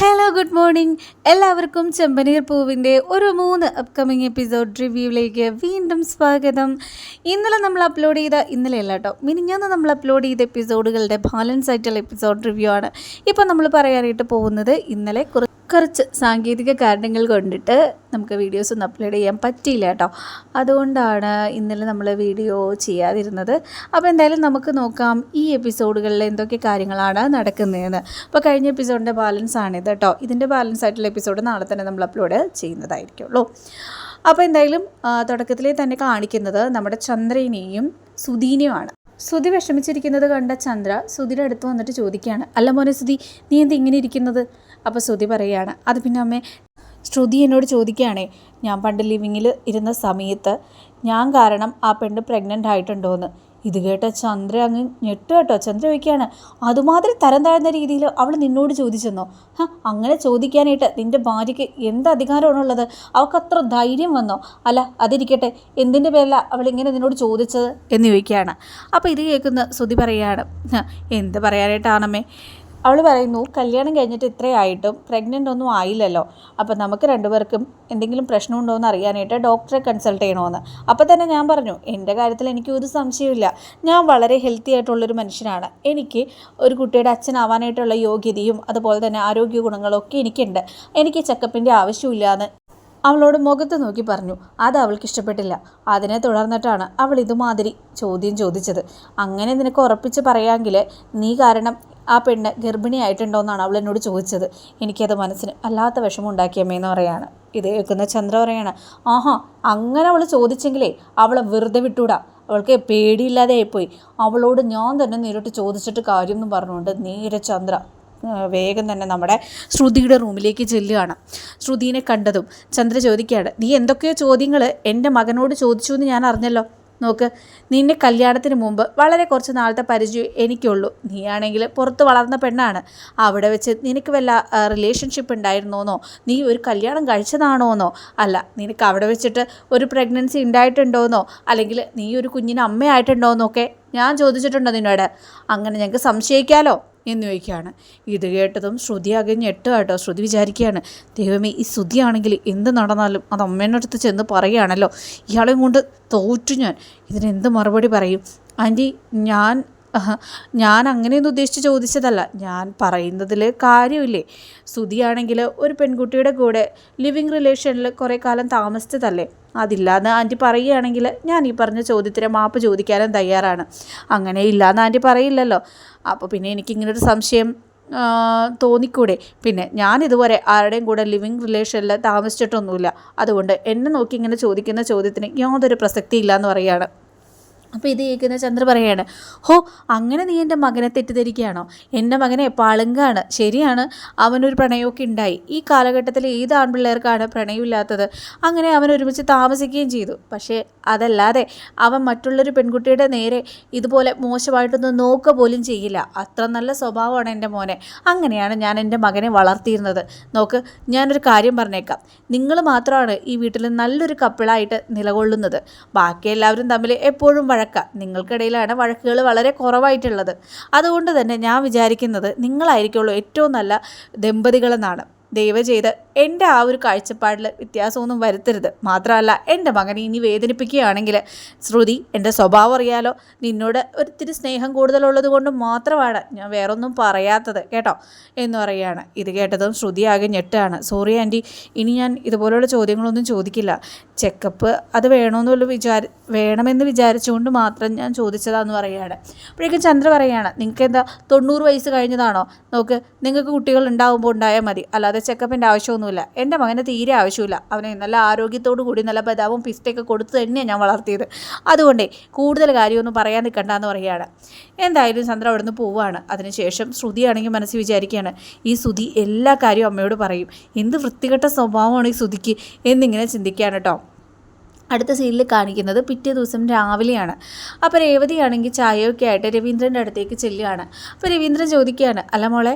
Hello good morning എല്ലാവർക്കും ചെമ്പനീർ പൂവിന്റെ ഒരു മൂന്ന് അപ്കമിങ് എപ്പിസോഡ് റിവ്യൂവിലേക്ക് വീണ്ടും സ്വാഗതം. ഇന്നലെ നമ്മൾ അപ്ലോഡ് ചെയ്ത ഇന്നലെ അല്ല കേട്ടോ മിനിഞ്ഞാന്ന് നമ്മൾ അപ്ലോഡ് ചെയ്ത എപ്പിസോഡുകളുടെ ബാലൻസ് ആയിട്ടുള്ള എപ്പിസോഡ് റിവ്യൂ ആണ്. ഇപ്പോൾ നമ്മൾ പറയാനായിട്ട് പോകുന്നത് ഇന്നലെ കുറ- കുറച്ച് സാങ്കേതിക കാരണങ്ങൾ കൊണ്ടിട്ട് നമുക്ക് വീഡിയോസ് ഒന്നും അപ്ലോഡ് ചെയ്യാൻ പറ്റിയില്ല കേട്ടോ. അതുകൊണ്ടാണ് ഇന്നലെ നമ്മൾ വീഡിയോ ചെയ്യാതിരുന്നത്. അപ്പോൾ എന്തായാലും നമുക്ക് നോക്കാം ഈ എപ്പിസോഡുകളിൽ എന്തൊക്കെ കാര്യങ്ങളാണ് നടക്കുന്നതെന്ന്. അപ്പോൾ കഴിഞ്ഞ എപ്പിസോഡിന്റെ ബാലൻസ് ആണിത് കേട്ടോ. ഇതിന്റെ ബാലൻസ് ആയിട്ടുള്ള എപ്പിസോഡ് നാളെ തന്നെ നമ്മൾ അപ്ലോഡ് ചെയ്യുന്നതായിരിക്കുള്ളൂ. അപ്പോൾ എന്തായാലും തുടക്കത്തിലേ തന്നെ കാണിക്കുന്നത് നമ്മുടെ ചന്ദ്രനെയും സുധീനെയുമാണ്. സുതി വിഷമിച്ചിരിക്കുന്നത് കണ്ട ചന്ദ്ര സുതിയുടെ അടുത്ത് വന്നിട്ട് ചോദിക്കുകയാണ്. അല്ല മോനെ സുതി നീ എന്ത് ഇങ്ങനെ ഇരിക്കുന്നത്? അപ്പോൾ ശ്രുതി പറയുകയാണ് അത് പിന്നെ അമ്മേ ശ്രുതി എന്നോട് ചോദിക്കുകയാണേ ഞാൻ പണ്ട് ലിവിങ്ങിൽ ഇരുന്ന സമയത്ത് ഞാൻ കാരണം ആ പെണ്ണ് പ്രഗ്നന്റ് ആയിട്ടുണ്ടോയെന്ന് ഇത് കേട്ട ചന്ദ്ര അങ്ങ് ഞെട്ടു കേട്ടോ. ചന്ദ്ര ചോദിക്കുകയാണ് അതുമാതിരി തരം താഴ്ന്ന രീതിയിൽ അവൾ നിന്നോട് ചോദിച്ചെന്നോ? ഹ അങ്ങനെ ചോദിക്കാനായിട്ട് നിന്റെ ഭാര്യയ്ക്ക് എന്ത് അധികാരമാണുള്ളത് അവൾക്ക് അത്ര ധൈര്യം വന്നോ? അല്ല അതിരിക്കട്ടെ എന്തിന്റെ പേരില അവൾ ഇങ്ങനെ നിന്നോട് ചോദിച്ചത്? എന്ന് ചോദിക്കുകയാണ്. അപ്പോൾ ഇത് കേൾക്കുന്ന ശ്രുതി പറയുകയാണ് എന്ത് പറയാനായിട്ടാണമ്മേ അവൾ പറയുന്നു കല്യാണം കഴിഞ്ഞിട്ട് ഇത്രയായിട്ടും പ്രഗ്നന്റ് ഒന്നും ആയില്ലല്ലോ. അപ്പോൾ നമുക്ക് രണ്ടുപേർക്കും എന്തെങ്കിലും പ്രശ്നമുണ്ടോ എന്ന് അറിയാനായിട്ട് ഡോക്ടറെ കൺസൾട്ട് ചെയ്യണമെന്ന് അപ്പോൾ തന്നെ ഞാൻ പറഞ്ഞു എന്റെ കാര്യത്തിൽ എനിക്ക് ഒരു സംശയമില്ല ഞാൻ വളരെ ഹെൽത്തി ആയിട്ടുള്ളൊരു മനുഷ്യനാണ്. എനിക്ക് ഒരു കുട്ടിയുടെ അച്ഛനാവാനായിട്ടുള്ള യോഗ്യതയും അതുപോലെ തന്നെ ആരോഗ്യ ഗുണങ്ങളൊക്കെ എനിക്കുണ്ട്. എനിക്ക് ചെക്കപ്പിന്റെ ആവശ്യമില്ല എന്ന് അവളോട് മുഖത്ത് നോക്കി പറഞ്ഞു അത് അവൾക്ക് ഇഷ്ടപ്പെട്ടില്ല. അതിനെ തുടർന്നിട്ടാണ് അവൾ ഇതുമാതിരി ചോദ്യം ചോദിച്ചത്. അങ്ങനെ നിനക്ക് ഉറപ്പിച്ച് പറയാമെങ്കിൽ നീ കാരണം ആ പെണ്ണ് ഗർഭിണിയായിട്ടുണ്ടോയെന്നാണ് അവൾ എന്നോട് ചോദിച്ചത്. എനിക്കത് മനസ്സിന് അല്ലാത്ത വിഷമം ഉണ്ടാക്കിയമ്മേന്ന് പറയാണ്. ഇത് കേൾക്കുന്ന ചന്ദ്ര പറയാണ് ആഹാ അങ്ങനെ അവൾ ചോദിച്ചെങ്കിലേ അവളെ വെറുതെ വിട്ടൂടാ. അവൾക്ക് പേടിയില്ലാതെ ആയിപ്പോയി. അവളോട് ഞാൻ തന്നെ നേരിട്ട് ചോദിച്ചിട്ട് കാര്യം എന്ന് പറഞ്ഞുകൊണ്ട് നേരെ ചന്ദ്ര വേഗം തന്നെ നമ്മുടെ ശ്രുതിയുടെ റൂമിലേക്ക് ചെല്ലുകയാണ്. ശ്രുതിനെ കണ്ടതും ചന്ദ്ര ചോദിക്കുകയാണ് നീ എന്തൊക്കെയോ ചോദ്യങ്ങൾ എന്റെ മകനോട് ചോദിച്ചു എന്ന് ഞാൻ അറിഞ്ഞല്ലോ. നോക്ക് നിന്റെ കല്യാണത്തിന് മുമ്പ് വളരെ കുറച്ച് നാളത്തെ പരിചയം എനിക്കുള്ളൂ. നീയാണെങ്കിൽ പുറത്ത് വളർന്ന പെണ്ണാണ്. അവിടെ വെച്ച് നിനക്ക് വല്ല റിലേഷൻഷിപ്പ് ഉണ്ടായിരുന്നോന്നോ? നീ ഒരു കല്യാണം കഴിച്ചതാണോന്നോ? അല്ല നിനക്ക് അവിടെ വെച്ചിട്ട് ഒരു പ്രഗ്നൻസി ഉണ്ടായിട്ടുണ്ടോന്നോ? അല്ലെങ്കിൽ നീ ഒരു കുഞ്ഞിന് അമ്മയായിട്ടുണ്ടോന്നൊക്കെ ഞാൻ ചോദിച്ചിട്ടുണ്ടോ നിന്നോട്? അങ്ങനെ ഞങ്ങൾക്ക് സംശയിക്കാലോ? എന്ന് ചോദിക്കുകയാണ്. ഇത് കേട്ടതും ശ്രുതി ആകെ ഞെട്ട് കേട്ടോ. ശ്രുതി വിചാരിക്കുകയാണ് ദൈവമേ ഈ ശ്രുതിയാണെങ്കിൽ എന്ത് നടന്നാലും അത് അമ്മേന്റെ അടുത്ത് ചെന്ന് പറയുകയാണല്ലോ. ഇയാളെയും കൊണ്ട് തോറ്റു ഞാൻ. ഇതിനെന്ത് മറുപടി പറയും? ആന്റി ഞാൻ ഞാൻ അങ്ങനെയൊന്നും ഉദ്ദേശിച്ച് ചോദിച്ചതല്ല. ഞാൻ പറയുന്നതിൽ കാര്യമില്ലേ? ശ്രുതിയാണെങ്കിൽ ഒരു പെൺകുട്ടിയുടെ കൂടെ ലിവിങ് റിലേഷനിൽ കുറേ കാലം താമസിച്ചതല്ലേ? അതില്ലാന്ന് ആന്റി പറയുകയാണെങ്കിൽ ഞാൻ ഈ പറഞ്ഞ ചോദ്യത്തിന് മാപ്പ് ചോദിക്കാനും തയ്യാറാണ്. അങ്ങനെ ഇല്ലാന്ന് ആന്റി പറയില്ലല്ലോ. അപ്പോൾ പിന്നെ എനിക്കിങ്ങനൊരു സംശയം തോന്നിക്കൂടെ? പിന്നെ ഞാൻ ഇതുവരെ ആരുടെയും കൂടെ ലിവിങ് റിലേഷനിൽ താമസിച്ചിട്ടൊന്നുമില്ല. അതുകൊണ്ട് എന്നെ നോക്കി ഇങ്ങനെ ചോദിക്കുന്ന ചോദ്യത്തിന് യാതൊരു പ്രസക്തി എന്ന് പറയുകയാണ്. അപ്പോൾ ഇത് കേൾക്കുന്ന ചന്ദ്ര പറയുകയാണ് ഹോ അങ്ങനെ നീ എന്റെ മകനെ തെറ്റിദ്ധരിക്കുകയാണോ? എന്റെ മകനെ പാളുങ്കാണ്. ശരിയാണ് അവനൊരു പ്രണയമൊക്കെ ഉണ്ടായി. ഈ കാലഘട്ടത്തിൽ ഏത് ആൺപിള്ളേർക്കാണ് പ്രണയമില്ലാത്തത്? അങ്ങനെ അവൻ ഒരുമിച്ച് താമസിക്കുകയും ചെയ്തു. പക്ഷേ അതല്ലാതെ അവൻ മറ്റുള്ളൊരു പെൺകുട്ടിയുടെ നേരെ ഇതുപോലെ മോശമായിട്ടൊന്നും നോക്കുക പോലും ചെയ്യില്ല. അത്ര നല്ല സ്വഭാവമാണ് എന്റെ മോനെ. അങ്ങനെയാണ് ഞാൻ എന്റെ മകനെ വളർത്തിയിരുന്നത്. നോക്ക് ഞാനൊരു കാര്യം പറഞ്ഞേക്കാം. നിങ്ങൾ മാത്രമാണ് ഈ വീട്ടിൽ നല്ലൊരു കപ്പിളായിട്ട് നിലകൊള്ളുന്നത്. ബാക്കി എല്ലാവരും തമ്മിൽ എപ്പോഴും വഴക്ക. നിങ്ങൾക്കിടയിലാണ് വഴക്കുകൾ വളരെ കുറവായിട്ടുള്ളത്. അതുകൊണ്ട് തന്നെ ഞാൻ വിചാരിക്കുന്നത് നിങ്ങളായിരിക്കുള്ളൂ ഏറ്റവും നല്ല ദമ്പതികളെന്നാണ്. ദയവ് ചെയ്ത് എന്റെ ആ ഒരു കാഴ്ചപ്പാടിൽ വ്യത്യാസമൊന്നും വരുത്തരുത്. മാത്രമല്ല എന്റെ മകനെ ഇനി വേദനിപ്പിക്കുകയാണെങ്കിൽ ശ്രുതി എന്റെ സ്വഭാവം അറിയാലോ. നിന്നോട് ഒരിത്തിരി സ്നേഹം കൂടുതലുള്ളത് കൊണ്ട് മാത്രമാണ് ഞാൻ വേറൊന്നും പറയാത്തത് കേട്ടോ എന്ന് പറയുകയാണ്. ഇത് കേട്ടതും ശ്രുതി ആകെ ഞെട്ടാണ്. സോറി ആന്റി ഇനി ഞാൻ ഇതുപോലെയുള്ള ചോദ്യങ്ങളൊന്നും ചോദിക്കില്ല. ചെക്കപ്പ് അത് വേണമെന്നുള്ള വിചാരി വേണമെന്ന് വിചാരിച്ചുകൊണ്ട് മാത്രം ഞാൻ ചോദിച്ചതാന്ന് പറയുകയാണ്. അപ്പോഴേക്കും ചന്ദ്ര പറയുകയാണ് നിങ്ങൾക്ക് എന്താ തൊണ്ണൂറ് വയസ്സ് കഴിഞ്ഞതാണോ? നോക്ക് നിങ്ങൾക്ക് കുട്ടികൾ ഉണ്ടാകുമ്പോൾ ഉണ്ടായാൽ മതി. അല്ലാതെ ചെക്കപ്പിന്റെ ആവശ്യമൊന്നുമില്ല. എന്റെ മകന് തീരെ ആവശ്യമില്ല. അവനെ നല്ല ആരോഗ്യത്തോടു കൂടി നല്ല ബദാമും പിസ്റ്റൊക്കെ കൊടുത്തു തന്നെയാണ് ഞാൻ വളർത്തിയത്. അതുകൊണ്ടേ കൂടുതൽ കാര്യമൊന്നും പറയാൻ നിൽക്കണ്ടെന്ന് പറയുകയാണ്. എന്തായാലും ചന്ദ്ര അവിടെ നിന്ന് പോവുകയാണ് അതിനുശേഷം ശ്രുതിയാണെങ്കിൽ മനസ്സിൽ വിചാരിക്കുകയാണ് ഈ ശ്രുതി എല്ലാ കാര്യവും അമ്മയോട് പറയും. എന്ത് വൃത്തികെട്ട സ്വഭാവമാണ് ഈ ശ്രുതിക്ക്? എന്നിങ്ങനെ ചിന്തിക്കുകയാണ് കേട്ടോ. അടുത്ത സീനിൽ കാണിക്കുന്നത് പിറ്റേ ദിവസം രാവിലെയാണ്. അപ്പോൾ രേവതിയാണെങ്കിൽ ചായയൊക്കെ ആയിട്ട് രവീന്ദ്രന്റെ അടുത്തേക്ക് ചെല്ലുകയാണ്. അപ്പോൾ രവീന്ദ്രൻ ചോദിക്കുകയാണ് അല്ല മോളെ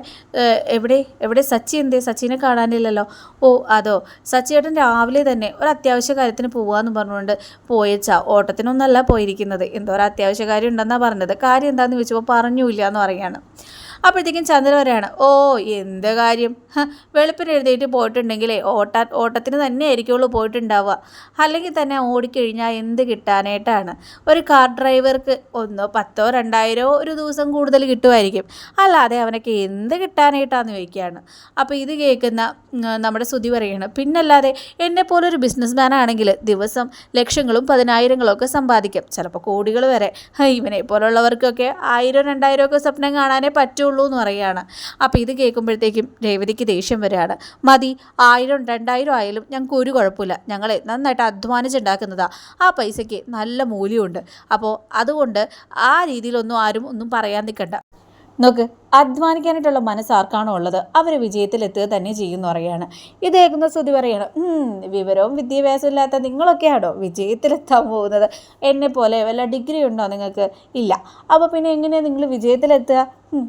എവിടെ എവിടെ സച്ചി എന്തേ? സച്ചിനെ കാണാനില്ലല്ലോ. ഓ അതോ സച്ചിയേട്ടൻ രാവിലെ തന്നെ ഒരു അത്യാവശ്യ കാര്യത്തിന് പോവാന്ന് പറഞ്ഞുകൊണ്ട് പോയച്ചാ. ഓട്ടത്തിനൊന്നല്ല പോയിരിക്കുന്നത്. എന്തോ ഒരു അത്യാവശ്യ കാര്യം ഉണ്ടെന്നാണ് പറഞ്ഞത്. കാര്യം എന്താണെന്ന് ചോദിച്ചപ്പോൾ പറഞ്ഞില്ല എന്ന് പറയാണ് അപ്പോഴത്തേക്കും ചന്ദ്ര പറയാണ് ഓ എന്ത് കാര്യം? വെളുപ്പിന് എഴുതിയിട്ട് പോയിട്ടുണ്ടെങ്കിലേ ഓട്ട ഓട്ടത്തിന് തന്നെ ആയിരിക്കുള്ളൂ പോയിട്ടുണ്ടാവുക. അല്ലെങ്കിൽ തന്നെ ഓടിക്കഴിഞ്ഞാൽ എന്ത് കിട്ടാനായിട്ടാണ്? ഒരു കാർ ഡ്രൈവർക്ക് ഒന്നോ പത്തോ രണ്ടായിരോ ഒരു ദിവസം കൂടുതൽ കിട്ടുമായിരിക്കും. അല്ലാതെ അവനൊക്കെ എന്ത് കിട്ടാനായിട്ടാന്ന് ചോദിക്കുകയാണ്. അപ്പോൾ ഇത് കേൾക്കുന്ന നമ്മുടെ സ്തുതി പറയാണ് പിന്നല്ലാതെ എന്നെ ഒരു ബിസിനസ് മാൻ ആണെങ്കിൽ ദിവസം ലക്ഷങ്ങളും പതിനായിരങ്ങളും ഒക്കെ സമ്പാദിക്കും. ചിലപ്പോൾ കോടികൾ വരെ. ഇവനെ പോലുള്ളവർക്കൊക്കെ ആയിരം രണ്ടായിരം ഒക്കെ സ്വപ്നം കാണാനേ പറ്റുള്ളൂ. എന്ന് പറയുകയാണ്. അപ്പോൾ ഇത് കേൾക്കുമ്പോഴത്തേക്കും രേവതിക്ക് ദേഷ്യം വരികയാണ്. മതി ആയിരം രണ്ടായിരം ആയാലും ഞങ്ങൾക്ക് ഒരു കുഴപ്പമില്ല. ഞങ്ങളെ നന്നായിട്ട് അധ്വാനിച്ചുണ്ടാക്കുന്നതാണ് ആ പൈസയ്ക്ക് നല്ല മൂല്യമുണ്ട്. അപ്പോൾ അതുകൊണ്ട് ആ രീതിയിലൊന്നും ആരും ഒന്നും പറയാൻ നിൽക്കണ്ട. നോക്ക് അധ്വാനിക്കാനായിട്ടുള്ള മനസ്സ് ആർക്കാണോ ഉള്ളത്? അവർ വിജയത്തിലെത്തുക തന്നെ ചെയ്യുമെന്ന് പറയാണ് ഇത് കേൾക്കുന്ന സ്തുതി പറയാണ് "ഉം, വിവരവും വിദ്യാഭ്യാസവും ഇല്ലാത്ത നിങ്ങളൊക്കെയാണോ വിജയത്തിലെത്താൻ പോകുന്നത്? എന്നെ പോലെ വല്ല ഡിഗ്രി ഉണ്ടോ നിങ്ങൾക്ക്? ഇല്ല. അപ്പോൾ പിന്നെ എങ്ങനെയാണ് നിങ്ങൾ വിജയത്തിലെത്തുക?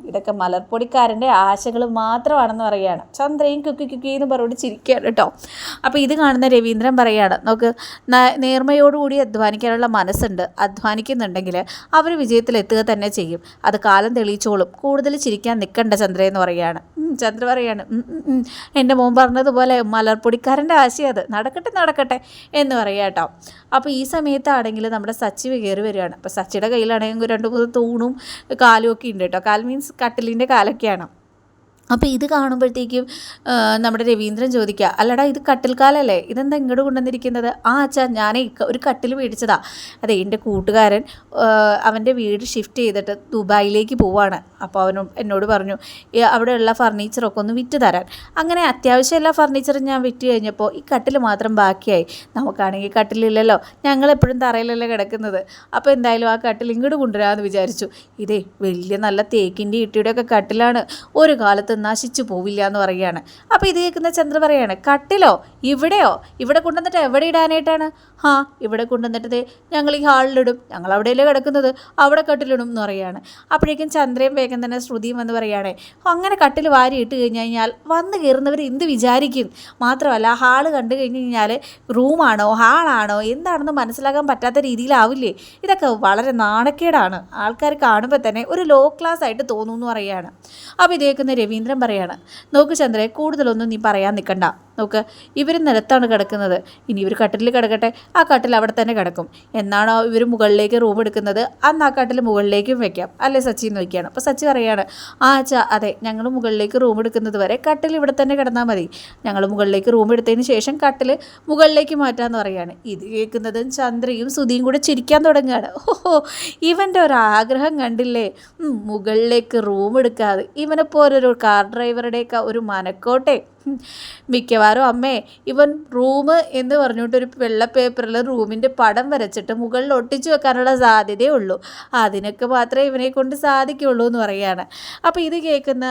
ഇതൊക്കെ മലർപ്പൊടിക്കാരന്റെ ആശകൾ മാത്രമാണെന്ന് പറയുകയാണ്. ചന്ദ്രയും കുക്കി കുക്കി എന്ന് പറഞ്ഞുകൊണ്ട് ചിരിക്കുകയാണ് കേട്ടോ. അപ്പോൾ ഇത് കാണുന്ന രവീന്ദ്രൻ പറയുകയാണ് നോക്ക് ന- നേർമയോടുകൂടി അധ്വാനിക്കാനുള്ള മനസ്സുണ്ട്. അധ്വാനിക്കുന്നുണ്ടെങ്കിൽ അവർ വിജയത്തിലെത്തുക തന്നെ ചെയ്യും. അത് കാലം തെളിയിച്ചോളും. കൂടുതൽ ചിരിക്കാൻ നിൽക്കണ്ട ചന്ദ്ര എന്ന് പറയുകയാണ്. ചന്ദ്ര പറയാണ് "ഉം, ഉം, ഉം. എന്റെ മോൻ പറഞ്ഞതുപോലെ മലർപ്പൊടിക്കാരന്റെ ആശയം അത്. നടക്കട്ടെ നടക്കട്ടെ എന്ന് പറയുക കേട്ടോ. അപ്പോൾ ഈ സമയത്താണെങ്കിൽ നമ്മുടെ സച്ചി കയറി വരികയാണ്. അപ്പോൾ സച്ചിയുടെ കയ്യിലാണെങ്കിൽ രണ്ട് മൂന്ന് തൂണും കാലും ഒക്കെ ഉണ്ട് കേട്ടോ. കാൽ മീൻസ് കട്ടിലിന്റെ കാലൊക്കെയാണ്. അപ്പോൾ ഇത് കാണുമ്പോഴത്തേക്കും നമ്മുടെ രവീന്ദ്രൻ ചോദിക്കുക അല്ലടാ ഇത് കട്ടിൽക്കാലല്ലേ? ഇതെന്താ ഇങ്ങോട്ട് കൊണ്ടുവന്നിരിക്കുന്നത്? ആ അച്ഛാ ഞാനേ ഒരു കട്ടിൽ മേടിച്ചതാ. അതെ എന്റെ കൂട്ടുകാരൻ അവന്റെ വീട് ഷിഫ്റ്റ് ചെയ്തിട്ട് ദുബായിലേക്ക് പോവാണ്. അപ്പോൾ അവനും എന്നോട് പറഞ്ഞു "ഈ അവിടെയുള്ള ഫർണിച്ചറൊക്കെ ഒന്ന് വിറ്റ് തരാൻ. അങ്ങനെ അത്യാവശ്യം എല്ലാ ഫർണിച്ചറും ഞാൻ വിറ്റ് കഴിഞ്ഞപ്പോൾ ഈ കട്ടിൽ മാത്രം ബാക്കിയായി. നമുക്കാണെങ്കിൽ കട്ടിലില്ലല്ലോ. ഞങ്ങളെപ്പോഴും തറയിലല്ലേ കിടക്കുന്നത്. അപ്പോൾ എന്തായാലും ആ കട്ടിൽ ഇങ്ങോട്ട് കൊണ്ടുവരാമെന്ന് വിചാരിച്ചു. ഇതേ വലിയ നല്ല തേക്കിന്റെ ഇട്ടിയുടെ ഒക്കെ കട്ടിലാണ് ഒരു കാലത്ത് നശിച്ചു പോവില്ല എന്ന് പറയുകയാണ്. അപ്പോൾ ഇത് കേൾക്കുന്ന ചന്ദ്ര പറയാണ് കട്ടിലോ? ഇവിടെയോ? ഇവിടെ കൊണ്ടുവന്നിട്ട് എവിടെ ഇടാനായിട്ടാണ്? ആ ഇവിടെ കൊണ്ടുവന്നിട്ട് ഞങ്ങൾ ഈ ഹാളിലിടും ഞങ്ങൾ അവിടെയല്ലേ കിടക്കുന്നത്? അവിടെ കട്ടിലിടും എന്ന് പറയുകയാണ്. അപ്പോഴേക്കും ചന്ദ്രയും വേഗം തന്നെ ശ്രുതിയും എന്ന് പറയുകയാണ് അങ്ങനെ കട്ടിൽ വാരി ഇട്ട് കഴിഞ്ഞ് കഴിഞ്ഞാൽ വന്ന് കയറുന്നവർ എന്ത് വിചാരിക്കും? മാത്രമല്ല ഹാൾ കണ്ടു കഴിഞ്ഞ് കഴിഞ്ഞാൽ റൂമാണോ ഹാളാണോ എന്താണെന്ന് മനസ്സിലാക്കാൻ പറ്റാത്ത രീതിയിലാവില്ലേ? ഇതൊക്കെ വളരെ നാണക്കേടാണ്. ആൾക്കാർ കാണുമ്പോൾ തന്നെ ഒരു ലോ ക്ലാസ് ആയിട്ട് തോന്നുന്നു എന്ന് പറയുകയാണ്. അപ്പോൾ ഇതേക്കുന്ന രവീന്ദ്രൻ പറയാണ് നോക്ക് ചന്ദ്രൻ കൂടുതലൊന്നും നീ പറയാൻ നിൽക്കണ്ട നോക്ക് ഇവർ നിലത്താണ് കിടക്കുന്നത്. ഇനി ഇവർ കട്ടിലിൽ കിടക്കട്ടെ. ആ കട്ടിൽ അവിടെ തന്നെ കിടക്കും. എന്നാണോ ഇവർ മുകളിലേക്ക് റൂം എടുക്കുന്നത്? അന്ന് ആ കട്ടിൽ മുകളിലേക്കും വെക്കാം. അല്ലേ സച്ചി എന്ന് വയ്ക്കുകയാണ് അപ്പോൾ സച്ചി പറയുകയാണ് ആ അച്ഛാ അതെ ഞങ്ങൾ മുകളിലേക്ക് റൂം എടുക്കുന്നത് വരെ കട്ടിൽ ഇവിടെ തന്നെ കിടന്നാൽ മതി. ഞങ്ങൾ മുകളിലേക്ക് റൂം എടുത്തതിന് ശേഷം കട്ടിൽ മുകളിലേക്ക് മാറ്റാമെന്ന് പറയാണ്. ഇത് കേൾക്കുന്നതും ചന്ദ്രയും സുധിയും കൂടെ ചിരിക്കാൻ തുടങ്ങുകയാണ്. ഓഹോ ഇവന്റെ ഒരു ആഗ്രഹം കണ്ടില്ലേ മുകളിലേക്ക് റൂം എടുക്കാതെ ഇവനെപ്പോലൊരു കാർ ഡ്രൈവറുടെയൊക്കെ ഒരു മനക്കോട്ടെ. മിക്കവാറും അമ്മേ ഇവൻ റൂം എന്ന് പറഞ്ഞിട്ട് ഒരു വെള്ള പേപ്പറിൽ റൂമിന്റെ പടം വരച്ചിട്ട് മുകളിൽ ഒട്ടിച്ചു വെക്കാനുള്ള സാധ്യതയേ ഉള്ളൂ. അതിനൊക്കെ മാത്രമേ ഇവനെ കൊണ്ട് സാധിക്കുള്ളൂ എന്ന് പറയുകയാണ്. അപ്പോൾ ഇത് കേൾക്കുന്ന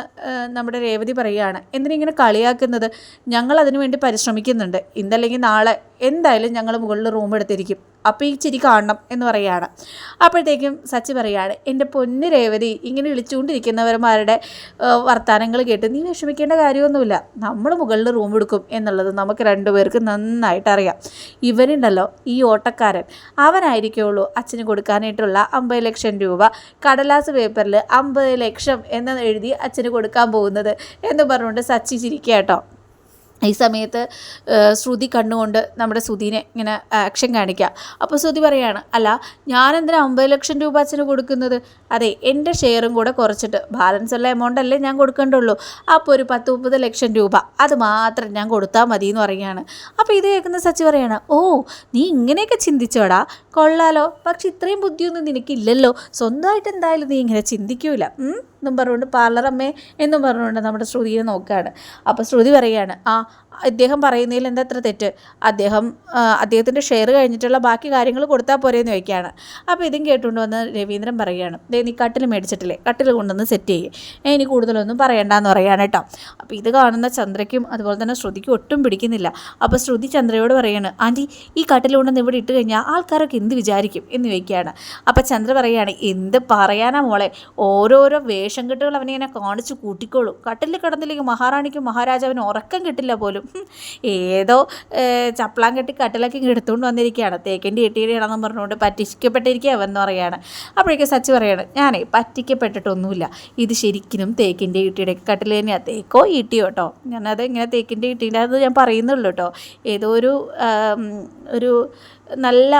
നമ്മുടെ രേവതി പറയുകയാണ് എന്തിനിങ്ങനെ കളിയാക്കുന്നത്? ഞങ്ങൾ അതിനു വേണ്ടി പരിശ്രമിക്കുന്നുണ്ട്. ഇന്നല്ലെങ്കിൽ നാളെ എന്തായാലും ഞങ്ങൾ മുകളിൽ റൂം എടുത്തിരിക്കും. അപ്പോൾ ഈ ചിരി കാണണം എന്ന് പറയുകയാണ്. അപ്പോഴത്തേക്കും സച്ചി പറയുകയാണ് എന്റെ പൊന്ന് രേവതി ഇങ്ങനെ വിളിച്ചുകൊണ്ടിരിക്കുന്നവന്മാരുടെ വർത്തമാനങ്ങൾ കേട്ട് നീ വിഷമിക്കേണ്ട കാര്യമൊന്നുമില്ല. നമ്മൾ മുകളിൽ റൂം എടുക്കും എന്നുള്ളത് നമുക്ക് രണ്ടുപേർക്ക് നന്നായിട്ട് അറിയാം. ഇവനുണ്ടല്ലോ ഈ ഓട്ടക്കാരൻ. അവനായിരിക്കുള്ളൂ അച്ഛന് കൊടുക്കാനായിട്ടുള്ള അമ്പത് ലക്ഷം രൂപ. കടലാസ് പേപ്പറിൽ അമ്പത് ലക്ഷം എന്ന് എഴുതി അച്ഛന് കൊടുക്കാൻ പോകുന്നത് എന്ന് പറഞ്ഞുകൊണ്ട് സച്ചി ചിരിക്കുക കേട്ടോ. ഈ സമയത്ത് ശ്രുതി കണ്ണുകൊണ്ട് നമ്മുടെ ശ്രുതിനെ ഇങ്ങനെ ആക്ഷൻ കാണിക്കുക അപ്പോൾ ശ്രുതി പറയാണ് അല്ല ഞാനെന്തിനാ അമ്പത് ലക്ഷം രൂപ അച്ഛന് കൊടുക്കുന്നത്? അതെ എന്റെ ഷെയറും കൂടെ കുറച്ചിട്ട് ബാലൻസ് ഉള്ള എമൗണ്ട് അല്ലേ ഞാൻ കൊടുക്കേണ്ടുള്ളൂ. അപ്പോൾ ഒരു പത്ത് മുപ്പത് ലക്ഷം രൂപ. അത് മാത്രം ഞാൻ കൊടുത്താൽ മതി എന്ന് പറയുകയാണ്. അപ്പോൾ ഇത് കേൾക്കുന്ന സച്ചി പറയാണ് ഓ നീ ഇങ്ങനെയൊക്കെ ചിന്തിച്ചോടാ? കൊള്ളാലോ. പക്ഷെ ഇത്രയും ബുദ്ധിയൊന്നും നിനക്കില്ലല്ലോ. സ്വന്തമായിട്ട് എന്തായാലും നീ ഇങ്ങനെ ചിന്തിക്കൂല? എന്നും പറഞ്ഞുകൊണ്ട് പാർലർ അമ്മേ എന്നും പറഞ്ഞുകൊണ്ട് നമ്മുടെ ശ്രുതിയെ നോക്കുകയാണ് അപ്പോൾ ശ്രുതി പറയുകയാണ് ആ അദ്ദേഹം പറയുന്നതിൽ എന്താ അത്ര തെറ്റ്? അദ്ദേഹം അദ്ദേഹത്തിന്റെ ഷെയർ കഴിഞ്ഞിട്ടുള്ള ബാക്കി കാര്യങ്ങൾ കൊടുത്താൽ പോരെയെന്ന് ചോദിക്കുകയാണ്. അപ്പോൾ ഇതും കേട്ടുകൊണ്ട് വന്ന് രവീന്ദ്രൻ പറയുകയാണ് ദേ നീ കട്ടിൽ മേടിച്ചിട്ടില്ലേ? കട്ടിൽ കൊണ്ടുവന്ന് സെറ്റ് ചെയ്യേ. ഇനി കൂടുതലൊന്നും പറയണ്ടെന്ന് പറയുകയാണ് കേട്ടോ. അപ്പോൾ ഇത് കാണുന്ന ചന്ദ്രയ്ക്കും അതുപോലെ തന്നെ ശ്രുതിക്കും ഒട്ടും പിടിക്കുന്നില്ല. അപ്പോൾ ശ്രുതി ചന്ദ്രയോട് പറയാണ് ആന്റി ഈ കട്ടിൽ കൊണ്ടുവന്ന് ഇവിടെ ഇട്ട് കഴിഞ്ഞാൽ ആൾക്കാരൊക്കെ എന്ത് വിചാരിക്കും? എന്ന് ചോദിക്കുകയാണ്. അപ്പോൾ ചന്ദ്ര പറയുകയാണ് എന്ത് പറയാനാ മോളെ? ഓരോരോ വേഷം കെട്ടുകൾ അവനെ കാണിച്ച് കൂട്ടിക്കോളും. കട്ടിൽ കിടന്നില്ലെങ്കിൽ മഹാറാണിക്കും മഹാരാജാവിനും ഉറക്കം കിട്ടില്ല പോലും. ഏതോ ചപ്പളം കെട്ടി കട്ടിലൊക്കെ എടുത്തുകൊണ്ട് വന്നിരിക്കുകയാണ് തേക്കിന്റെ എട്ടിയുടെയാണെന്ന് പറഞ്ഞുകൊണ്ട് പറ്റിക്കപ്പെട്ടിരിക്കുക എന്ന് പറയുകയാണ് അപ്പോഴേക്കും സച്ച് പറയാണ് ഞാനേ പറ്റിക്കപ്പെട്ടിട്ടൊന്നുമില്ല. ഇത് ശരിക്കും തേക്കിന്റെ ഇട്ടിയുടെ കട്ടിൽ തന്നെയാണ് തേക്കോ ഇട്ടിയോ കേട്ടോ ഞാനത് ഇങ്ങനെ തേക്കിന്റെ ഇട്ടിന്റെ അത് ഞാൻ പറയുന്നുള്ളൂ കേട്ടോ ഏതോ ഒരു ഒരു നല്ല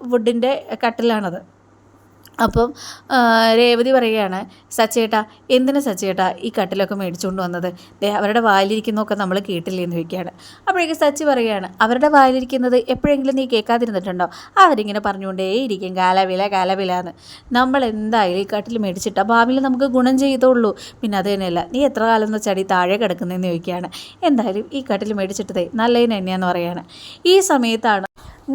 വുഡിന്റെ കട്ടിലാണത്. അപ്പം രേവതി പറയുകയാണ് സച്ചേട്ടാ എന്തിനാ സച്ചേട്ടാ ഈ കട്ടിലൊക്കെ മേടിച്ചുകൊണ്ട് വന്നത്? അവരുടെ വായിലിരിക്കുന്നതൊക്കെ നമ്മൾ കേട്ടില്ലേ എന്ന് ചോദിക്കുകയാണ്. അപ്പോഴേക്കും സച്ചി പറയുകയാണ് അവരുടെ വായിലിരിക്കുന്നത് എപ്പോഴെങ്കിലും നീ കേൾക്കാതിരുന്നിട്ടുണ്ടോ? അവരിങ്ങനെ പറഞ്ഞുകൊണ്ടേ ഇരിക്കും കാലവില കാലവില എന്ന് നമ്മൾ എന്തായാലും ഈ കട്ടിൽ മേടിച്ചിട്ടാ ഭാവിയിൽ നമുക്ക് ഗുണം ചെയ്തോളൂ പിന്നെ അത് തന്നെയല്ല നീ എത്ര കാലം എന്ന് ചടി താഴെ കിടക്കുന്നതെന്ന് ചോദിക്കുകയാണ്. എന്തായാലും ഈ കട്ടിൽ മേടിച്ചിട്ടതേ നല്ലതിന് തന്നെയാന്ന് പറയുകയാണ്. ഈ സമയത്താണ്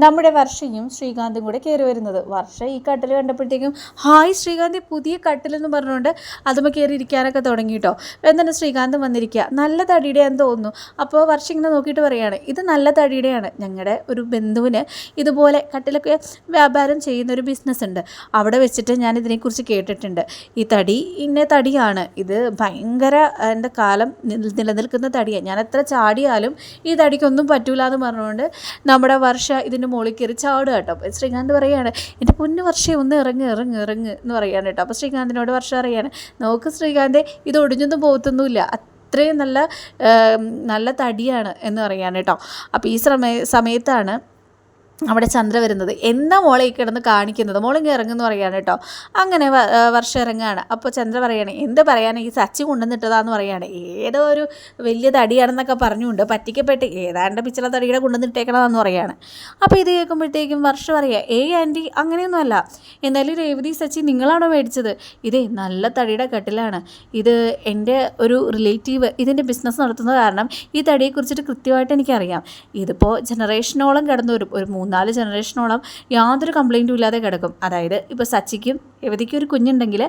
നമ്മുടെ വർഷയും ശ്രീകാന്തും കൂടെ കയറി വരുന്നത്. വർഷ ഈ കട്ടിൽ കണ്ടപ്പോഴത്തേക്കും ഹായ് ശ്രീകാന്ത് പുതിയ കട്ടിലെന്ന് പറഞ്ഞുകൊണ്ട് അതുമ്പോൾ കയറി ഇരിക്കാനൊക്കെ തുടങ്ങി കേട്ടോ എന്നിട്ട് ശ്രീകാന്ത് വന്നിരിക്കുക നല്ല തടിയുടെയാന്ന് തോന്നുന്നു. അപ്പോൾ വർഷം ഇങ്ങനെ നോക്കിയിട്ട് പറയുകയാണ് ഇത് നല്ല തടിയുടെയാണ്. ഞങ്ങളുടെ ഒരു ബന്ധുവിന് ഇതുപോലെ കട്ടിലൊക്കെ വ്യാപാരം ചെയ്യുന്ന ഒരു ബിസിനസ് ഉണ്ട് അവിടെ വെച്ചിട്ട് ഞാൻ ഇതിനെക്കുറിച്ച് കേട്ടിട്ടുണ്ട്. ഈ തടി ഇന്ന തടിയാണ്. ഇത് ഭയങ്കര എന്റെ കാലം നിലനിൽക്കുന്ന തടിയാണ് ഞാൻ എത്ര ചാടിയാലും ഈ തടിക്കൊന്നും പറ്റൂല എന്ന് പറഞ്ഞുകൊണ്ട് നമ്മുടെ വർഷ ഇതിന്റെ മുകളിൽ കയറി ചാടുക കേട്ടോ ശ്രീകാന്ത് പറയുകയാണ് എന്റെ പൊന്നു വർഷ ഒന്ന് ഇറങ്ങ്. ഇറങ്ങ് ഇറങ്ങ് എന്ന് പറയാണ് കേട്ടോ. അപ്പോൾ ശ്രീകാന്തിനോട് വർഷ അറിയാണ്. നോക്ക് ശ്രീകാന്തെ ഇത് ഒടിഞ്ഞൊന്നും പോകത്തൊന്നുമില്ല. അത്രയും നല്ല നല്ല തടിയാണ് എന്ന് പറയാണ് കേട്ടോ. അപ്പോൾ ഈ സമയ സമയത്താണ് അവിടെ ചന്ദ്ര വരുന്നത്. എന്താ മോളെ ഈ കിടന്ന് കാണിക്കുന്നത്? മോളിങ്ങ് ഇറങ്ങുന്നു പറയാണ് കേട്ടോ. അങ്ങനെ വർഷം ഇറങ്ങുകയാണ്. അപ്പോൾ ചന്ദ്ര പറയാണ് എന്ത് പറയാൻ ഈ സച്ചി കൊണ്ടുവന്നിട്ടതാന്ന് പറയാണ് ഏതോ ഒരു വലിയ തടിയാണെന്നൊക്കെ പറഞ്ഞുകൊണ്ട് പറ്റിക്കപ്പെട്ട് ഏതാണ്ട് പിച്ചള തടിയുടെ കൊണ്ടുവന്നിട്ടേക്കണതാന്ന് പറയാണ് അപ്പോൾ ഇത് കേൾക്കുമ്പോഴത്തേക്കും വർഷം പറയുക ഏയ് ആന്റി അങ്ങനെയൊന്നുമല്ല. എന്നാലും രേവതി സച്ചി നിങ്ങളാണോ മേടിച്ചത്? ഇതേ നല്ല തടിയുടെ കട്ടിലാണ്. ഇത് എന്റെ ഒരു റിലേറ്റീവ് ഇതിന്റെ ബിസിനസ് നടത്തുന്നത് കാരണം ഈ തടിയെക്കുറിച്ചിട്ട് കൃത്യമായിട്ട് എനിക്കറിയാം. ഇതിപ്പോൾ ജനറേഷനോളം കിടന്നു വരും ഒരു മൂന്നാൽ ജനറേഷനോളം യാതൊരു കംപ്ലൈന്റും ഇല്ലാതെ കിടക്കും. അതായത് ഇപ്പോൾ സച്ചിക്കും യുവതിക്കും ഒരു കുഞ്ഞുണ്ടെങ്കിൽ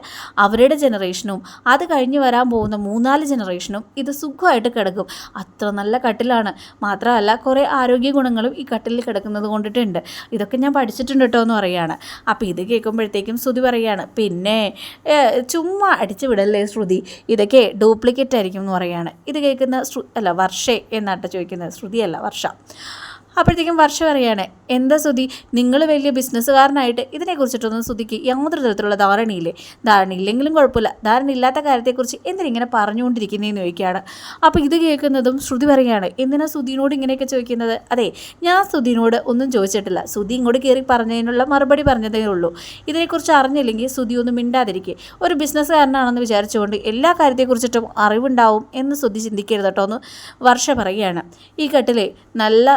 അവരുടെ ജനറേഷനും അത് കഴിഞ്ഞ് വരാൻ പോകുന്ന മൂന്നാൽ ജനറേഷനും ഇത് സുഖമായിട്ട് കിടക്കും. അത്ര നല്ല കട്ടിലാണ്. മാത്രമല്ല കുറേ ആരോഗ്യ ഗുണങ്ങളും ഈ കട്ടിലിൽ കിടക്കുന്നത് കൊണ്ടിട്ടുണ്ട്. ഇതൊക്കെ ഞാൻ പഠിച്ചിട്ടുണ്ട് കേട്ടോ എന്ന് പറയുകയാണ് അപ്പോൾ ഇത് കേൾക്കുമ്പോഴത്തേക്കും ശ്രുതി പറയുകയാണ് പിന്നെ ചുമ്മാ അടിച്ചു വിടല്ലേ ശ്രുതി? ഇതൊക്കെ ഡ്യൂപ്ലിക്കേറ്റ് ആയിരിക്കും എന്ന് പറയുകയാണ് ഇത് കേൾക്കുന്ന ശ്രു അല്ല വർഷേ എന്നാട്ടോ ചോദിക്കുന്നത്. ശ്രുതിയല്ല വർഷ. അപ്പോഴത്തേക്കും വർഷ പറയാണ് എന്താ ശ്രുതി നിങ്ങൾ വലിയ ബിസിനസ്സുകാരനായിട്ട് ഇതിനെക്കുറിച്ചിട്ടൊന്നും ശ്രുതിക്ക് യാതൊരു തരത്തിലുള്ള ധാരണയില്ലേ? ധാരണയില്ലെങ്കിലും കുഴപ്പമില്ല. ധാരണ ഇല്ലാത്ത കാര്യത്തെക്കുറിച്ച് എന്തിനിങ്ങനെ പറഞ്ഞുകൊണ്ടിരിക്കുന്നതെന്ന് ചോദിക്കുകയാണ്. അപ്പോൾ ഇത് കേൾക്കുന്നതും ശ്രുതി പറയുകയാണ് എന്തിനാ ശ്രുതിനോട് ഇങ്ങനെയൊക്കെ ചോദിക്കുന്നത്? അതെ ഞാൻ ശ്രുതിനോട് ഒന്നും ചോദിച്ചിട്ടില്ല. ശ്രുതി ഇങ്ങോട്ട് കയറി പറഞ്ഞതിനുള്ള മറുപടി പറഞ്ഞതേ ഉള്ളൂ. ഇതിനെക്കുറിച്ച് അറിഞ്ഞില്ലെങ്കിൽ ശ്രുതി ഒന്നും മിണ്ടാതിരിക്കുക ഒരു ബിസിനസ്സുകാരനാണെന്ന് വിചാരിച്ചുകൊണ്ട് എല്ലാ കാര്യത്തെക്കുറിച്ചിട്ടും അറിവുണ്ടാവും എന്ന് ശ്രുതി ചിന്തിക്കരുത് കേട്ടോ എന്ന് വർഷ പറയുകയാണ്. ഈ കട്ടിലെ നല്ല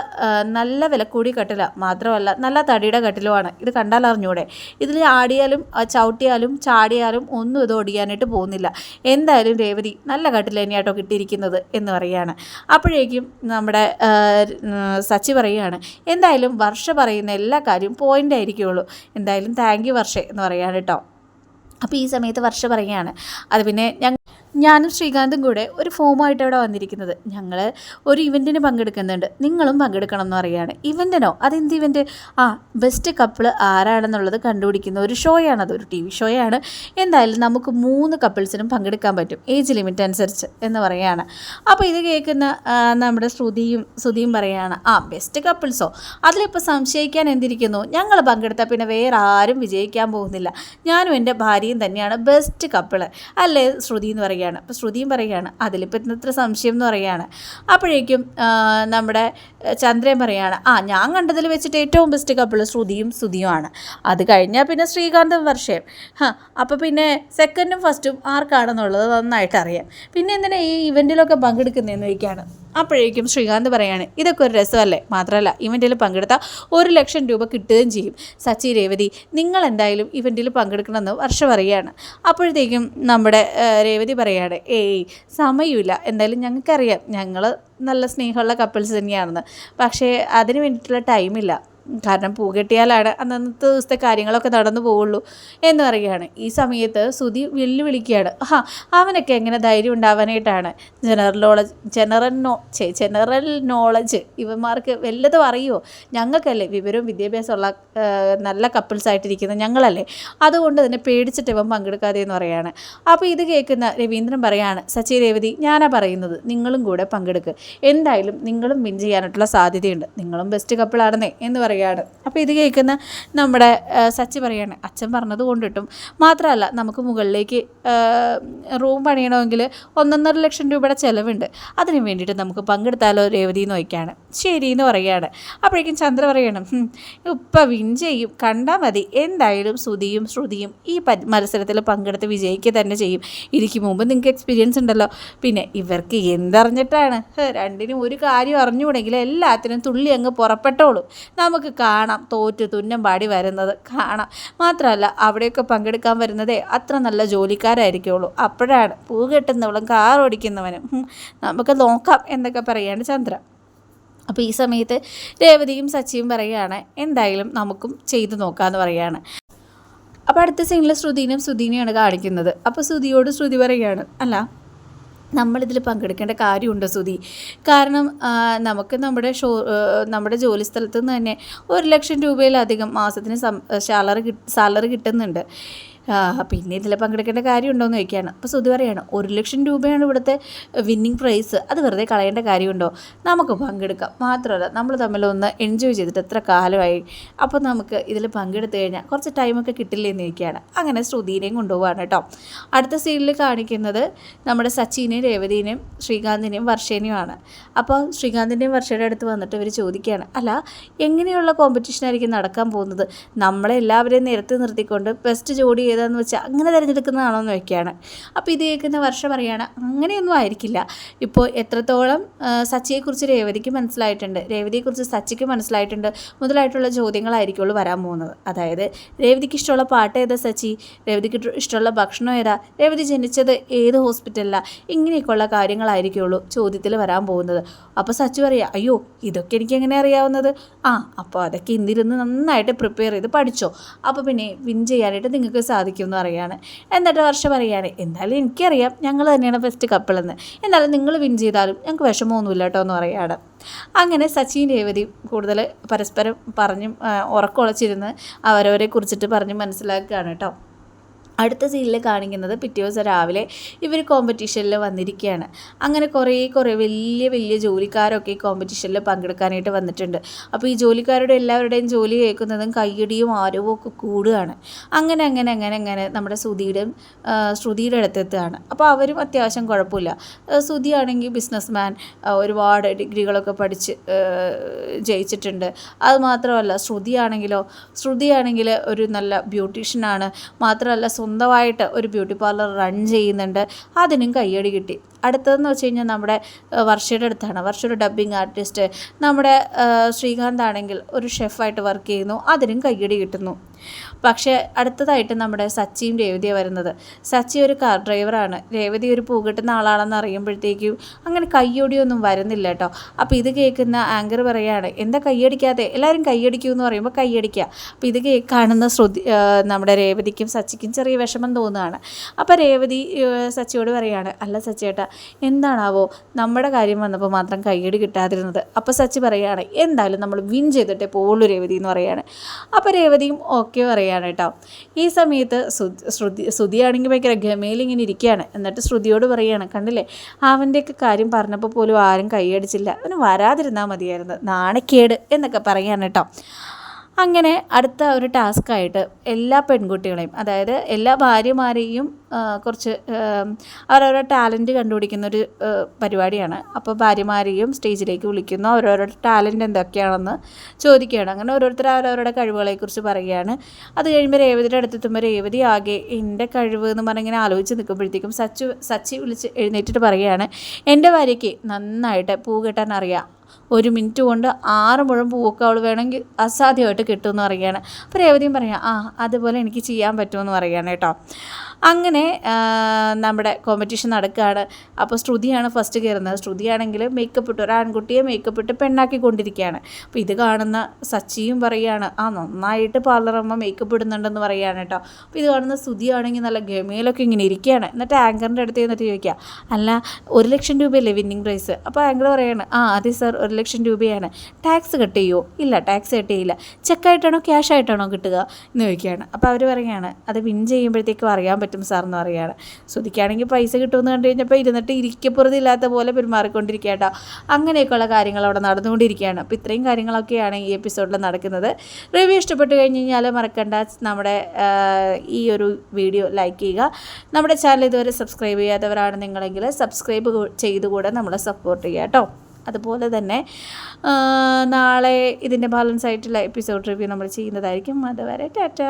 നല്ല വില കൂടിയ കട്ടില മാത്രമല്ല നല്ല തടിയുടെ കട്ടിലുമാണ്. ഇത് കണ്ടാൽ അറിഞ്ഞൂടെ? ഇതിൽ ആടിയാലും ചവിട്ടിയാലും ചാടിയാലും ഒന്നും ഇത് ഒടിയാനായിട്ട് പോകുന്നില്ല. എന്തായാലും രേവതി നല്ല കട്ടിൽ തന്നെയാട്ടോ കിട്ടിയിരിക്കുന്നത് എന്ന് പറയുകയാണ്. അപ്പോഴേക്കും നമ്മുടെ സച്ചി പറയുകയാണ് എന്തായാലും വർഷ പറയുന്ന എല്ലാ കാര്യവും പോയിന്റ് ആയിരിക്കുള്ളൂ. എന്തായാലും താങ്ക് യു വർഷ എന്ന് പറയാണ് കേട്ടോ. അപ്പോൾ ഈ സമയത്ത് വർഷ പറയുകയാണ്. അത് പിന്നെ ഞങ്ങൾ ഞാനും ശ്രീകാന്തും കൂടെ ഒരു ഫോമായിട്ട് അവിടെ വന്നിരിക്കുന്നത്. ഞങ്ങൾ ഒരു ഇവന്റിന് പങ്കെടുക്കുന്നുണ്ട്. നിങ്ങളും പങ്കെടുക്കണം എന്ന് പറയുകയാണ്. ഇവന്റിനോ അതെന്ത് ഇവന്റ് ആ ബെസ്റ്റ് കപ്പിൾ ആരാണെന്നുള്ളത് കണ്ടുപിടിക്കുന്ന ഒരു ഷോയാണ്. ഒരു ടി വി ഷോയാണ്. എന്തായാലും നമുക്ക് മൂന്ന് കപ്പിൾസിനും പങ്കെടുക്കാൻ പറ്റും. ഏജ് ലിമിറ്റ് അനുസരിച്ച് എന്ന് പറയുകയാണ്. അപ്പോൾ ഇത് കേൾക്കുന്ന നമ്മുടെ ശ്രുതിയും ശ്രുതിയും പറയുകയാണ് ആ ബെസ്റ്റ് കപ്പിൾസോ അതിലിപ്പോൾ സംശയിക്കാൻ എന്തിരിക്കുന്നു? ഞങ്ങൾ പങ്കെടുത്താൽ പിന്നെ വേറെ ആരും വിജയിക്കാൻ പോകുന്നില്ല. ഞാനും എന്റെ ഭാര്യയും തന്നെയാണ് ബെസ്റ്റ് കപ്പിൾ അല്ലേ ശ്രുതി എന്ന് പറയുകയാണ്. അപ്പോൾ ശ്രുതിയും പറയുകയാണ്. അതിലിപ്പോൾ ഇന്നത്ര സംശയം എന്ന് പറയുകയാണ്. അപ്പോഴേക്കും നമ്മുടെ ചന്ദ്രൻ പറയുകയാണ് ആ ഞാൻ കണ്ടതിൽ വെച്ചിട്ട് ഏറ്റവും ബെസ്റ്റ് കപ്പിൾ ശ്രുതിയും ശ്രുതിയുമാണ് അത് കഴിഞ്ഞാൽ പിന്നെ ശ്രീകാന്തും വർഷയും അപ്പോൾ പിന്നെ സെക്കൻഡും ഫസ്റ്റും ആർക്കാണെന്നുള്ളത് നന്നായിട്ട് അറിയാം. പിന്നെ എന്തിനാ ഈ ഇവന്റിലൊക്കെ പങ്കെടുക്കുന്നതെന്ന് ചോദിക്കുകയാണ്. അപ്പോഴേക്കും ശ്രീകാന്ത് പറയാണ് ഇതൊക്കെ ഒരു രസമല്ലേ? മാത്രമല്ല ഇവന്റിൽ പങ്കെടുത്ത ഒരു ലക്ഷം രൂപ കിട്ടുകയും ചെയ്യും. സച്ചി രേവതി നിങ്ങൾ എന്തായാലും ഇവന്റിൽ പങ്കെടുക്കണമെന്ന് വർഷ പറയുകയാണ്. അപ്പോഴത്തേക്കും നമ്മുടെ രേവതി പറയാണ് ഏയ് സമയമില്ല. എന്തായാലും ഞങ്ങൾക്കറിയാം. ഞങ്ങൾ നല്ല സ്നേഹമുള്ള കപ്പിൾസ് തന്നെയാണെന്ന്. പക്ഷേ അതിന് വേണ്ടിയിട്ടുള്ള ടൈമില്ല കാരണം പൂ കെട്ടിയാലാണ് അന്നത്തെ ദിവസത്തെ കാര്യങ്ങളൊക്കെ നടന്നു പോവുള്ളൂ എന്ന് പറയുകയാണ്. ഈ സമയത്ത് സുധി വെല്ലുവിളിക്കുകയാണ്. ആ അവനൊക്കെ എങ്ങനെ ധൈര്യം ഉണ്ടാവാനായിട്ടാണ്? ജനറൽ നോളജ് ജനറൽ നോ ചേ ജനറൽ നോളജ് ഇവന്മാർക്ക് വല്ലതും അറിയുമോ ഞങ്ങൾക്കല്ലേ വിവരവും വിദ്യാഭ്യാസമുള്ള നല്ല നല്ല കപ്പിൾസായിട്ടിരിക്കുന്ന ഞങ്ങളല്ലേ? അതുകൊണ്ട് തന്നെ പേടിച്ചിട്ട് ഇവൻ പങ്കെടുക്കാതെ എന്ന് പറയുകയാണ്. അപ്പോൾ ഇത് കേൾക്കുന്ന രവീന്ദ്രൻ പറയാണ് സച്ചി രേവതി ഞാനാ പറയുന്നത് നിങ്ങളും കൂടെ പങ്കെടുക്കുക എന്തായാലും നിങ്ങളും വിൻ ചെയ്യാനായിട്ടുള്ള സാധ്യതയുണ്ട്. നിങ്ങളും ബെസ്റ്റ് കപ്പിളാണെന്നേ എന്ന് പറയുകയാണ്. അപ്പോൾ ഇത് കേൾക്കുന്ന നമ്മുടെ സച്ചി പറയാണ് അച്ഛൻ പറഞ്ഞത് കൊണ്ടിട്ടും. മാത്രമല്ല നമുക്ക് മുകളിലേക്ക് റൂം പണിയണമെങ്കിൽ ഒന്നൊന്നര ലക്ഷം രൂപയുടെ ചിലവുണ്ട്. അതിന് വേണ്ടിയിട്ട് നമുക്ക് പങ്കെടുത്താലോ രേവതി നോക്കിയാണ് ശരി എന്ന് പറയുകയാണ്. അപ്പോഴേക്കും ചന്ദ്ര പറയണം ഇപ്പം വിൻ ചെയ്യും. കണ്ടാൽ മതി. എന്തായാലും ശ്രുതിയും ശ്രുതിയും ഈ മത്സരത്തിൽ പങ്കെടുത്ത് വിജയിക്കുക തന്നെ ചെയ്യും. ഇതിക്ക് മുമ്പ് നിങ്ങൾക്ക് എക്സ്പീരിയൻസ് ഉണ്ടല്ലോ. പിന്നെ ഇവർക്ക് എന്തറിഞ്ഞിട്ടാണ്? രണ്ടിനും ഒരു കാര്യം അറിഞ്ഞുകൂടെങ്കിൽ എല്ലാത്തിനും തുള്ളി അങ്ങ് പുറപ്പെട്ടോളൂ. നമുക്ക് കാണാം തോറ്റ് തുന്നം പാടി വരുന്നത്. കാണാം. മാത്രമല്ല അവിടെയൊക്കെ പങ്കെടുക്കാൻ വരുന്നതേ അത്ര നല്ല ജോലിക്കാരായിരിക്കുള്ളൂ. അപ്പോഴാണ് പൂ കെട്ടുന്നവളും കാർ ഓടിക്കുന്നവനും നമുക്ക് നോക്കാം എന്നൊക്കെ പറയാണ് ചന്ദ്ര. അപ്പോൾ ഈ സമയത്ത് രേവതിയും സച്ചിയും പറയുകയാണ് എന്തായാലും നമുക്കും ചെയ്തു നോക്കാമെന്ന് പറയുകയാണ്. അപ്പോൾ അടുത്ത സീനിൽ ശ്രുതിനും ശ്രുതിനെയാണ് കാണിക്കുന്നത്. അപ്പോൾ ശ്രുതിയോട് ശ്രുതി പറയുകയാണ് അല്ല നമ്മളിതിൽ പങ്കെടുക്കേണ്ട കാര്യമുണ്ടോ ശ്രുതി കാരണം നമുക്ക് നമ്മുടെ ഷോ നമ്മുടെ ജോലി സ്ഥലത്ത് നിന്ന് തന്നെ ഒരു ലക്ഷം രൂപയിലധികം മാസത്തിന് സാലറി സാലറി കിട്ടുന്നുണ്ട്. പിന്നെ ഇതിൽ പങ്കെടുക്കേണ്ട കാര്യമുണ്ടോ എന്ന് ചോദിക്കുകയാണ്. അപ്പോൾ സുധി പറയുകയാണ് ഒരു ലക്ഷം രൂപയാണ് ഇവിടുത്തെ വിന്നിങ് പ്രൈസ് അത് വെറുതെ കളയേണ്ട കാര്യമുണ്ടോ? നമുക്ക് പങ്കെടുക്കാം. മാത്രമല്ല നമ്മൾ തമ്മിലൊന്ന് എൻജോയ് ചെയ്തിട്ട് എത്ര കാലമായി? അപ്പോൾ നമുക്ക് ഇതിൽ പങ്കെടുത്തു കഴിഞ്ഞാൽ കുറച്ച് ടൈമൊക്കെ കിട്ടില്ലേ എന്ന് ചോദിക്കുകയാണ്. അങ്ങനെ ശ്രുതിനെയും കൊണ്ടുപോവാണ് കേട്ടോ. അടുത്ത സീനിൽ കാണിക്കുന്നത് നമ്മുടെ സച്ചിനെയും രേവതിനെയും ശ്രീകാന്തിനെയും വർഷേനെയുമാണ്. അപ്പോൾ ശ്രീകാന്തിന്റെയും വർഷയുടെ അടുത്ത് വന്നിട്ട് ഇവർ ചോദിക്കുകയാണ് അല്ല എങ്ങനെയുള്ള കോമ്പറ്റീഷനായിരിക്കും നടക്കാൻ പോകുന്നത്? നമ്മളെ എല്ലാവരെയും നിരത്തി നിർത്തിക്കൊണ്ട് ബെസ്റ്റ് ജോഡി ഏതാന്ന് വെച്ചാൽ അങ്ങനെ തിരഞ്ഞെടുക്കുന്നതാണോ എന്ന് വയ്ക്കുകയാണ് അപ്പോൾ ഇത് കേൾക്കുന്ന വർഷം പറയുകയാണ് അങ്ങനെയൊന്നും ആയിരിക്കില്ല. ഇപ്പോൾ എത്രത്തോളം സച്ചിയെക്കുറിച്ച് രേവതിക്ക് മനസ്സിലായിട്ടുണ്ട്. രേവതിയെക്കുറിച്ച് സച്ചിക്ക് മനസ്സിലായിട്ടുണ്ട്. മുതലായിട്ടുള്ള ചോദ്യങ്ങളായിരിക്കുള്ളൂ വരാൻ പോകുന്നത്. അതായത് രേവതിക്ക് ഇഷ്ടമുള്ള പാട്ട് ഏതാ സച്ചി? രേവതിക്ക് ഇഷ്ടമുള്ള ഭക്ഷണം ഏതാ? രേവതി ജനിച്ചത് ഏത് ഹോസ്പിറ്റലിലാണ് ഇങ്ങനെയൊക്കെയുള്ള കാര്യങ്ങളായിരിക്കുള്ളൂ ചോദ്യത്തിൽ വരാൻ പോകുന്നത്. അപ്പോൾ സച്ചി പറയുക അയ്യോ ഇതൊക്കെ എനിക്ക് എങ്ങനെ അറിയാവുന്നത്? ആ അപ്പോൾ അതൊക്കെ ഇന്നിരുന്ന് നന്നായിട്ട് പ്രിപ്പയർ ചെയ്ത് പഠിച്ചോ. അപ്പോൾ പിന്നെ വിൻ ചെയ്യാനായിട്ട് നിങ്ങൾക്ക് സാധിക്കും. സാധിക്കുമെന്ന് പറയാണ് എന്നിട്ട് വർഷ പറയുകയാണ് എന്തായാലും എനിക്കറിയാം ഞങ്ങൾ തന്നെയാണ് ബെസ്റ്റ് കപ്പിളെന്ന് എന്നാലും നിങ്ങൾ വിൻ ചെയ്താലും ഞങ്ങൾക്ക് വിഷമമൊന്നുമില്ല കേട്ടോ എന്ന് പറയുകയാണ്. അങ്ങനെ സച്ചിൻ രേവതി കൂടുതൽ പരസ്പരം പറഞ്ഞും ഉറക്കമുളച്ചിരുന്ന് അവരവരെ കുറിച്ചിട്ട് പറഞ്ഞ് മനസ്സിലാക്കുകയാണ് കേട്ടോ അടുത്ത സീനിൽ കാണിക്കുന്നത് പിറ്റേ ദിവസം രാവിലെ ഇവർ കോമ്പറ്റീഷനിൽ വന്നിരിക്കുകയാണ് അങ്ങനെ കുറേ കുറേ വലിയ വലിയ ജോലിക്കാരൊക്കെ ഈ കോമ്പറ്റീഷനിൽ പങ്കെടുക്കാനായിട്ട് വന്നിട്ടുണ്ട്. അപ്പോൾ ഈ ജോലിക്കാരുടെ എല്ലാവരുടെയും ജോലി കേൾക്കുന്നതും കയ്യടിയും ആരവും ഒക്കെ കൂടുകയാണ്. അങ്ങനെ അങ്ങനെ അങ്ങനെ അങ്ങനെ നമ്മുടെ ശ്രുതിയുടെയും ശ്രുതിയുടെ അടുത്തെത്തുകയാണ്. അപ്പോൾ അവരും അത്യാവശ്യം കുഴപ്പമില്ല. ശ്രുതിയാണെങ്കിൽ ബിസിനസ് മാൻ ഒരുപാട് ഡിഗ്രികളൊക്കെ പഠിച്ച് ജയിച്ചിട്ടുണ്ട്. അത് മാത്രമല്ല ശ്രുതിയാണെങ്കിലോ ശ്രുതിയാണെങ്കിൽ ഒരു നല്ല ബ്യൂട്ടീഷ്യനാണ് മാത്രമല്ല സ്വന്തമായിട്ട് ഒരു ബ്യൂട്ടി പാർലർ റൺ ചെയ്യുന്നുണ്ട്. അതിനും കയ്യടി കിട്ടി. അടുത്തതെന്ന് വെച്ച് കഴിഞ്ഞാൽ നമ്മുടെ വർഷയുടെ അടുത്താണ്. വർഷ ഒരു ഡബ്ബിങ് ആർട്ടിസ്റ്റ് നമ്മുടെ ശ്രീകാന്ത് ആണെങ്കിൽ ഒരു ഷെഫായിട്ട് വർക്ക് ചെയ്യുന്നു. അതിനും കയ്യടി കിട്ടുന്നു. പക്ഷേ അടുത്തതായിട്ട് നമ്മുടെ സച്ചിയും രേവതിയും വരുന്നത്. സച്ചി ഒരു കാർ ഡ്രൈവറാണ്. രേവതി ഒരു പൂകെട്ടുന്ന ആളാണെന്ന് അറിയുമ്പോഴത്തേക്കും അങ്ങനെ കയ്യൊടിയൊന്നും വരുന്നില്ല കേട്ടോ. അപ്പോൾ ഇത് കേൾക്കുന്ന ആങ്കർ പറയുകയാണ് എന്താ കയ്യടിക്കാതെ? എല്ലാവരും കയ്യടിക്കൂ എന്ന് പറയുമ്പോൾ കയ്യടിക്കുക. അപ്പോൾ ഇത് കാണുന്ന ശ്രുതി നമ്മുടെ രേവതിക്കും സച്ചിക്കും ചെറിയ വിഷമം തോന്നുകയാണ്. അപ്പോൾ രേവതി സച്ചിയോട് പറയുകയാണ് അല്ല സച്ചിയേട്ടാ എന്താണാവോ? നമ്മുടെ കാര്യം വന്നപ്പോൾ മാത്രം കയ്യടി കിട്ടാതിരുന്നത്. അപ്പോൾ സച്ചി പറയുകയാണ് എന്തായാലും നമ്മൾ വിൻ ചെയ്തിട്ടേ പോവുള്ളൂ രേവതി എന്ന് പറയുകയാണ്. അപ്പോൾ രേവതിയും ഓക്കെ പറയുകയാണ് കേട്ടോ. ഈ സമയത്ത് ശ്രുതി ശ്രുതിയാണെങ്കിൽ ഭയങ്കര ഗമയിൽ ഇങ്ങനെ ഇരിക്കുകയാണ്. എന്നിട്ട് ശ്രുതിയോട് പറയുകയാണ് കണ്ടില്ലേ? അവന്റെയൊക്കെ കാര്യം പറഞ്ഞപ്പോൾ പോലും ആരും കൈയടിച്ചില്ല അവന് വരാതിരുന്നാൽ മതിയായിരുന്നു. നാണക്കേട് എന്നൊക്കെ പറയുകയാണ് കേട്ടോ. അങ്ങനെ അടുത്ത ഒരു ടാസ്ക്കായിട്ട് എല്ലാ പെൺകുട്ടികളെയും അതായത് എല്ലാ ഭാര്യമാരെയും കുറച്ച് അവരവരുടെ ടാലന്റ് കണ്ടുപിടിക്കുന്ന ഒരു പരിപാടിയാണ്. അപ്പോൾ ഭാര്യമാരെയും സ്റ്റേജിലേക്ക് വിളിക്കുന്നു. അവരവരുടെ ടാലന്റ് എന്തൊക്കെയാണെന്ന് ചോദിക്കുകയാണ്. അങ്ങനെ ഓരോരുത്തർ അവരവരുടെ കഴിവുകളെക്കുറിച്ച് പറയുകയാണ്. അത് കഴിയുമ്പോൾ രേവതിയുടെ അടുത്തെത്തുമ്പോൾ രേവതി ആകെ എന്റെ കഴിവ് എന്ന് പറഞ്ഞിങ്ങനെ ആലോചിച്ച് നിൽക്കുമ്പോഴത്തേക്കും സച്ചു സച്ചി വിളിച്ച് എഴുന്നേറ്റിട്ട് പറയുകയാണ് എന്റെ ഭാര്യയ്ക്ക് നന്നായിട്ട് പൂ കെട്ടാൻ അറിയാം. ഒരു മിനിറ്റ് കൊണ്ട് ആറ് മുഴം പൂവൊക്കെ അവൾ വേണമെങ്കിൽ അസാധ്യമായിട്ട് കിട്ടുമെന്ന് പറയുകയാണ്. അപ്പോൾ രേവതിയും പറയാം ആ അതുപോലെ എനിക്ക് ചെയ്യാൻ പറ്റുമെന്ന് പറയുകയാണ് കേട്ടോ. അങ്ങനെ നമ്മുടെ കോമ്പറ്റീഷൻ നടക്കുകയാണ് അപ്പോൾ ശ്രുതിയാണ് ഫസ്റ്റ് കയറുന്നത് ശ്രുതിയാണെങ്കിൽ മേക്കപ്പ് ഇട്ട് ഒരു ആൺകുട്ടിയെ മേക്കപ്പ് ഇട്ട് പെണ്ണാക്കി കൊണ്ടിരിക്കുകയാണ് അപ്പോൾ ഇത് കാണുന്ന സച്ചിയും പറയുകയാണ് ആ നന്നായിട്ട് പാർലറമ്മ മേക്കപ്പ് ഇടുന്നുണ്ടെന്ന് പറയുകയാണ് കേട്ടോ അപ്പോൾ ഇത് കാണുന്ന ശ്രുതിയാണെങ്കിൽ നല്ല ഗമയിലൊക്കെ ഇങ്ങനെ ഇരിക്കുകയാണ്. എന്നിട്ട് ആങ്കറിന്റെ അടുത്ത് എന്നിട്ട് ചോദിക്കുക അല്ല ഒരു ലക്ഷം രൂപയല്ലേ വിന്നിങ് പ്രൈസ് അപ്പോൾ ആങ്കർ പറയുകയാണ് ആ അതെ സാർ ഒരു ലക്ഷം രൂപയാണ്. ടാക്സ് കട്ട് ചെയ്യുമോ ഇല്ല ടാക്സ് കട്ട് ചെയ്യില്ല. ചെക്കായിട്ടാണോ ക്യാഷ് ആയിട്ടാണോ കിട്ടുക? എന്ന് ചോദിക്കുകയാണ്. അപ്പോൾ അവർ പറയുകയാണ് അത് വിൻ ചെയ്യുമ്പോഴത്തേക്കും അറിയാൻ പറ്റും. പറ്റും സാർ എന്ന് പറയുകയാണ് ശ്രുതിക്കാണെങ്കിൽ പൈസ കിട്ടുമെന്ന് കണ്ടു കഴിഞ്ഞപ്പോൾ ഇരുന്നിട്ട് ഇരിക്കപ്പുറത്തില്ലാത്ത പോലെ പെരുമാറിക്കൊണ്ടിരിക്കുക അങ്ങനെയൊക്കെയുള്ള കാര്യങ്ങൾ അവിടെ നടന്നുകൊണ്ടിരിക്കുകയാണ്. അപ്പോൾ ഇത്രയും കാര്യങ്ങളൊക്കെയാണ് ഈ എപ്പിസോഡിൽ നടക്കുന്നത്. റിവ്യൂ ഇഷ്ടപ്പെട്ട് കഴിഞ്ഞ് കഴിഞ്ഞാൽ മറക്കണ്ട. നമ്മുടെ ഈ ഒരു വീഡിയോ ലൈക്ക് ചെയ്യുക. നമ്മുടെ ചാനൽ ഇതുവരെ സബ്സ്ക്രൈബ് ചെയ്യാത്തവരാണ് നിങ്ങളെങ്കിൽ സബ്സ്ക്രൈബ് ചെയ്തുകൂടെ നമ്മളെ സപ്പോർട്ട് ചെയ്യുക കേട്ടോ. അതുപോലെ തന്നെ നാളെ ഇതിന്റെ ബാലൻസ് ആയിട്ടുള്ള എപ്പിസോഡ് റിവ്യൂ നമ്മൾ ചെയ്യുന്നതായിരിക്കും. അതുവരെ ടാറ്റ.